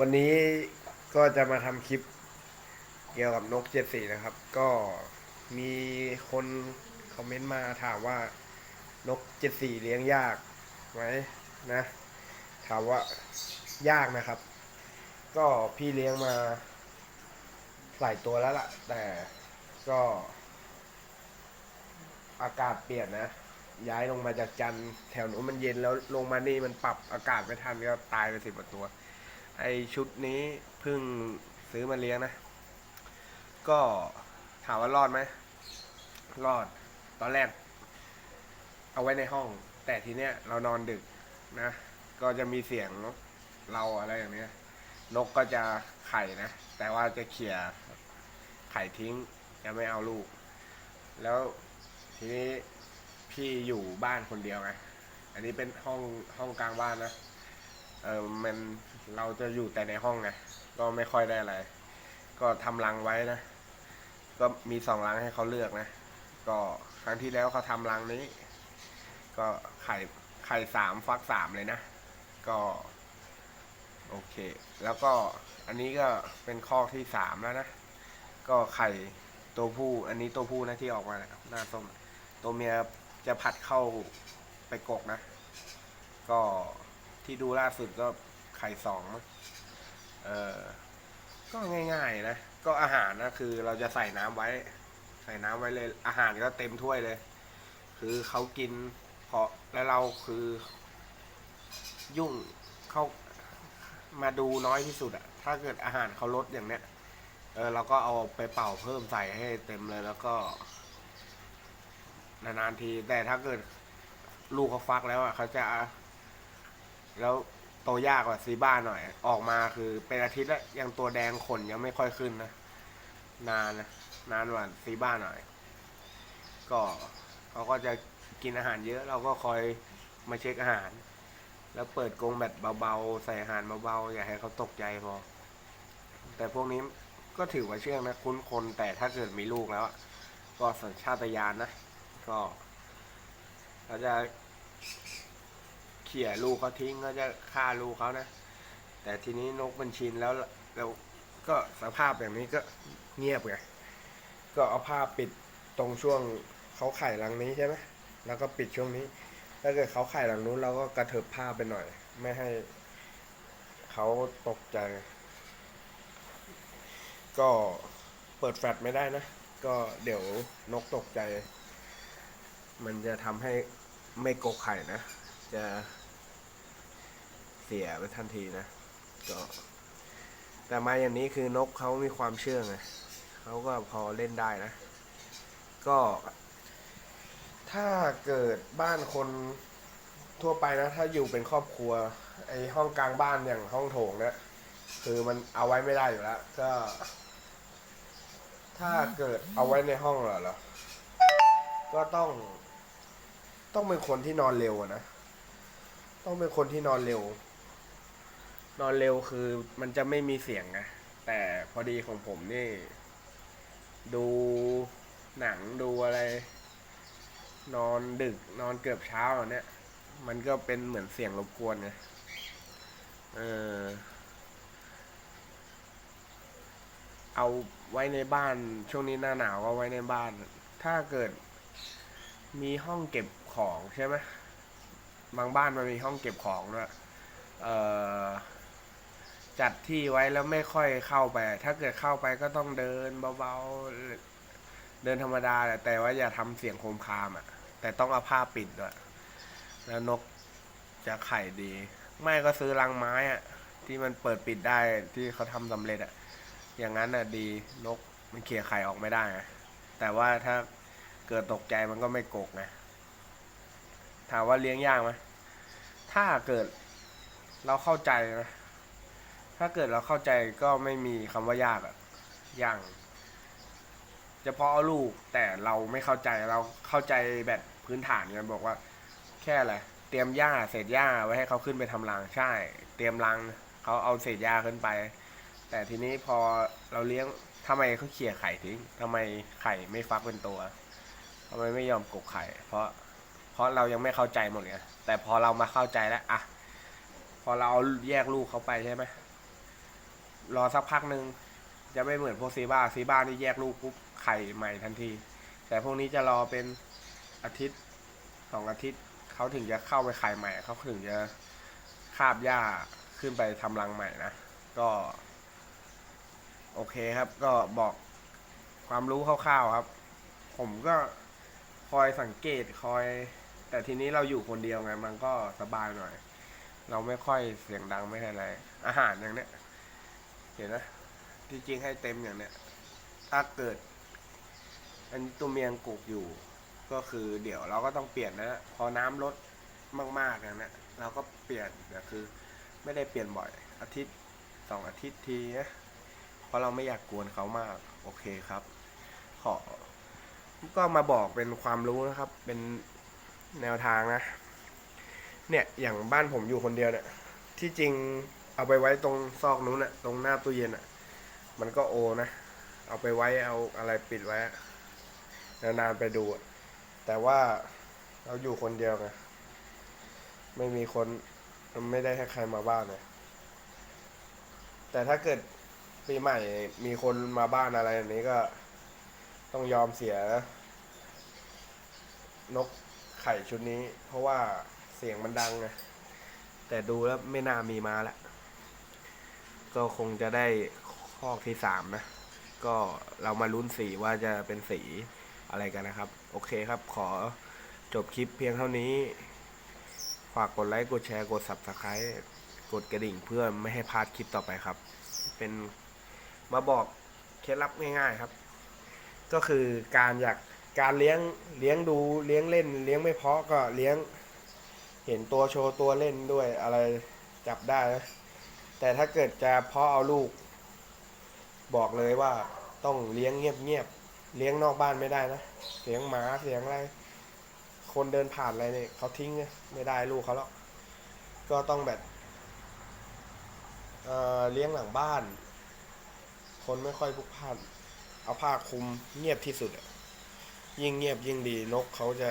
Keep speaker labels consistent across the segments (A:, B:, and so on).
A: วันนี้ก็จะมาทำคลิปเกี่ยวกับนกเจ็ดสีนะครับ ก็มีคนคอมเมนต์มาถามว่านกเจ็ดสีเลี้ยงยากไหมนะถามว่ายากนะครับ ก็พี่เลี้ยงมาหลายตัวแล้วล่ะ แต่ก็อากาศเปลี่ยนนะ ย้ายลงมาจากจันทร์แถวนู้นมันเย็นแล้วลงมานี่มันปรับอากาศไม่ทันก็ตายไปสิบกว่าตัว ไอชุดนี้เพิ่งซื้อมาเลี้ยงนะ ก็ถามว่ารอดไหม รอด ตอนแรก เอาไว้ในห้อง แต่ทีเนี้ยเรานอนดึกนะ ก็จะมีเสียงเราอะไรอย่างเนี้ย นกก็จะไข่นะ แต่ว่าจะเขี่ยไข่ทิ้ง จะไม่เอาลูก แล้วทีนี้พี่อยู่บ้านคนเดียวไง อันนี้เป็นห้องห้องกลางบ้านนะ เออมันเราจะอยู่แต่ในห้องไงก็ไม่ค่อยได้อะไร ก็ทำรังไว้นะ ก็มีสองรังให้เขาเลือกนะ ก็ครั้งที่แล้วเขาทำรังนี้ ก็ไข่ไข่สามฟักสามเลยนะ ก็โอเค แล้วก็อันนี้ก็เป็นข้อที่สามแล้วนะ ก็ไข่ตัวผู้ อันนี้ตัวผู้นะที่ออกมาหน้าส้ม ตัวเมียจะผัดเข้าไปกกนะ ก็ ที่ดูล่าสุดก็ไข่สองมั้งเออก็ง่าย ๆ นะ ก็อาหารนะคือเราจะใส่น้ำไว้ ใส่น้ำไว้เลย อาหารก็เต็มถ้วยเลย คือเขากินเพราะแล้วเราคือ ยุ่งเขามาดูน้อยที่สุดอะถ้าเกิดอาหารเขาลดอย่างเนี้ย เออเราก็เอาไปเป่าเพิ่มใส่ให้เต็มเลยแล้วก็ นานๆที แต่ถ้าเกิดลูกเขาฟักแล้วอะเขาจะ แล้วโตยากกว่าซีบ้าหน่อย ออกมาคือเป็นอาทิตย์แล้วยังตัวแดงขนยังไม่ค่อยขึ้นนะ นานนะนานกว่าซีบ้าหน่อย ก็เขาก็จะกินอาหารเยอะเราก็คอยมาเช็คอาหาร แล้วเปิดกรงแบบเบาๆ ใส่อาหารเบาๆ อย่าให้เขาตกใจพอ แต่พวกนี้ก็ถือว่าเชื่องนะ คุ้นคนแต่ถ้าเกิดมีลูกแล้ว ก็สัญชาตญาณนะ ก็เขาจะ เขี่ยลูกเขาทิ้งเขาจะฆ่าลูกเขานะ แต่ทีนี้นกมันชินแล้วแล้วก็สภาพอย่างนี้ก็เงียบไงก็เอาผ้าปิดตรงช่วงเขาไข่รังนี้ใช่ไหมแล้วก็ปิดช่วงนี้ ถ้าเกิดเขาไข่หลังนู้นเราก็กระเถิบผ้าไปหน่อย ไม่ให้เขาตกใจ ก็เปิดแฟลชไม่ได้นะ ก็เดี๋ยวนกตกใจ มันจะทำให้ไม่กกไข่นะ จะเสียไปทันทีนะ ก็แต่มาอย่างนี้คือนกเขามีความเชื่องไงเขาก็พอเล่นได้นะ ก็ ถ้าเกิดบ้านคนทั่วไปนะ ถ้าอยู่เป็นครอบครัว ไอห้องกลางบ้านอย่างห้องโถงเนี่ยคือมันเอาไว้ไม่ได้อยู่แล้ว ก็ ถ้าเกิดเอาไว้ในห้องเหรอเหรอก็ต้อง ต้องเป็นคนที่นอนเร็วนะ ต้องเป็นคนที่นอนเร็ว นอนเร็วคือมันจะไม่มีเสียงไงแต่พอดีของผมนี่ ดูหนังดูอะไร นอนดึก นอนเกือบเช้าเนี่ย มันก็เป็นเหมือนเสียงรบกวนไงเออเอาไว้ในบ้านช่วงนี้หน้าหนาวก็ไว้ในบ้าน ถ้าเกิดมีห้องเก็บของใช่ไหม บางบ้านมันมีห้องเก็บของด้วยเอ่อจัดที่ไว้แล้วไม่ค่อยเข้าไป ถ้าเกิดเข้าไปก็ต้องเดินเบาๆ เดินธรรมดาแหละ แต่ว่าอย่าทำเสียงโคมคามอะ แต่ต้องเอาผ้าปิดด้วย แล้วนกจะไข่ดี ไม่ก็ซื้อรังไม้อะ ที่มันเปิดปิดได้ที่เขาทำสำเร็จอะ อย่างนั้นน่ะดี นกมันเขี่ยไข่ออกไม่ได้ แต่ว่าถ้าเกิดตกใจมันก็ไม่กกไง ถามว่าเลี้ยงยากไหม ถ้าเกิดเราเข้าใจนะถ้าเกิดเราเข้าใจก็ไม่มีคำว่ายากอะอย่างเฉพาะลูกแต่เราไม่เข้าใจเราเข้าใจแบบพื้นฐานกันบอกว่า แค่อะไรเตรียมหญ้าเศษหญ้าไว้ให้เขาขึ้นไปทำรังใช่ เตรียมรังเขาเอาเศษหญ้าขึ้นไป แต่ทีนี้พอเราเลี้ยงทำไมเขาเขี่ยไข่ทิ้งทำไมไข่ไม่ฟักเป็นตัวทำไมไม่ยอมกกไข่ เพราะ เพราะเรายังไม่เข้าใจหมดไงแต่พอเรามาเข้าใจแล้วอะพอเราเอาแยกลูกเขาไปใช่ไหมรอสักพักหนึ่งจะไม่เหมือนพวกซีบ้าซีบ้านี่แยกลูกปุ๊บไข่ใหม่ทันที แต่พวกนี้จะรอเป็นอาทิตย์สองอาทิตย์เขาถึงจะเข้าไปไข่ใหม่เขาถึงจะคาบหญ้าขึ้นไปทำรังใหม่นะก็ โอเคครับ ก็บอกความรู้คร่าวๆครับ ผมก็คอยสังเกตคอย แต่ทีนี้เราอยู่คนเดียวไง มันก็สบายหน่อย เราไม่ค่อยเสียงดังไม่อะไร อาหารอย่างเนี้ย เห็นนะ ที่จริงให้เต็มอย่างเนี้ย ถ้าเกิด อันตัวเมียงกุกอยู่ ก็คือเดี๋ยวเราก็ต้องเปลี่ยนนะ พอน้ำลดมากๆอย่างเนี้ย เราก็เปลี่ยนแต่คือ ไม่ได้เปลี่ยนบ่อย อาทิตย์สองอาทิตย์ทีนะเพราะเราไม่อยากกวนเขามาก โอเคครับ ขอ ก็มาบอกเป็นความรู้นะครับ เป็น แนวทางนะ เนี่ยอย่างบ้านผมอยู่คนเดียวเนี่ย ที่จริงเอาไปไว้ตรงซอกนู้นน่ะตรงหน้าตู้เย็นอะมันก็โอนะ เอาไปไว้เอาอะไรปิดไว้นานๆไปดูอะแต่ว่าเราอยู่คนเดียวไงไม่มีคนไม่ได้ให้ใครมาบ้านเลยแต่ถ้าเกิดปีใหม่มีคนมาบ้านอะไรแบบนี้ก็ต้องยอมเสีย นก ข่ชุดนี้ เพราะว่าเสียงมันดังไงแต่ดูแล้วไม่น่ามีมาละ ก็คงจะได้ข้อที่สามนะ ก็เรามาลุ้นสีว่าจะเป็นสีอะไรกันนะครับ โอเคครับ ขอจบคลิปเพียงเท่านี้ ฝากกดไลค์ กดแชร์ กด subscribe กดกระดิ่งเพื่อไม่ให้พลาดคลิปต่อไปครับ เป็นมาบอกเคล็ดลับง่ายๆครับ ก็คือการอยาก การเลี้ยงเลี้ยงดูเลี้ยงเล่น เลี้ยงไม่เพาะก็เลี้ยง เห็นตัวโชว์ตัวเล่นด้วยอะไรจับได้นะแต่ถ้าเกิดจะเพาะเอาลูก บอกเลยว่าต้องเลี้ยงเงียบๆเลี้ยงนอกบ้านไม่ได้นะเสียงหมาเสียงอะไรคนเดินผ่านอะไรเนี่ยเขาทิ้งไม่ได้ลูกเขาแล้วก็ต้องแบบเเลี้ยงหลังบ้าน คนไม่ค่อยพลุกพล่านเอาผ้าคลุมเงียบที่สุดอะ ยิ่งเงียบยิ่งดีนกเขาจะ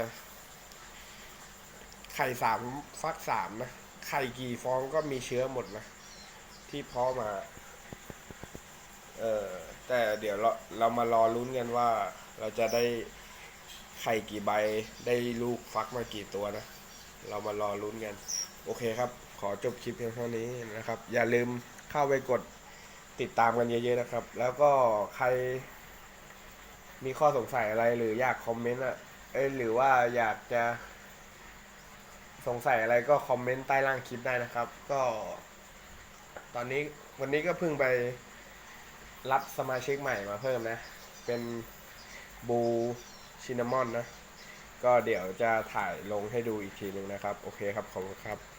A: ไข่สามฟักสามนะ ไข่กี่ฟองก็มีเชื้อหมดนะ ที่เพาะมา เออแต่เดี๋ยวเราเรามารอลุ้นกันว่า เราจะได้ไข่กี่ใบได้ลูกฟักมากี่ตัวนะ เรามารอลุ้นกัน โอเคครับ ขอจบคลิปเพียงเท่านี้นะครับ อย่าลืมเข้าไปกดติดตามกันเยอะๆนะครับ แล้วก็ใคร มีข้อสงสัยอะไรหรืออยากคอมเมนต์อะเอ้ยหรือว่าอยากจะ สงสัยอะไรก็คอมเมนต์ใต้ล่างคลิปได้นะครับ ก็ ตอนนี้วันนี้ก็เพิ่งไปรับสมาชิกใหม่มาเพิ่มนะ เป็นบูชินามอนนะ ก็เดี๋ยวจะถ่ายลงให้ดูอีกทีหนึ่งนะครับ โอเคครับ ขอบคุณครับ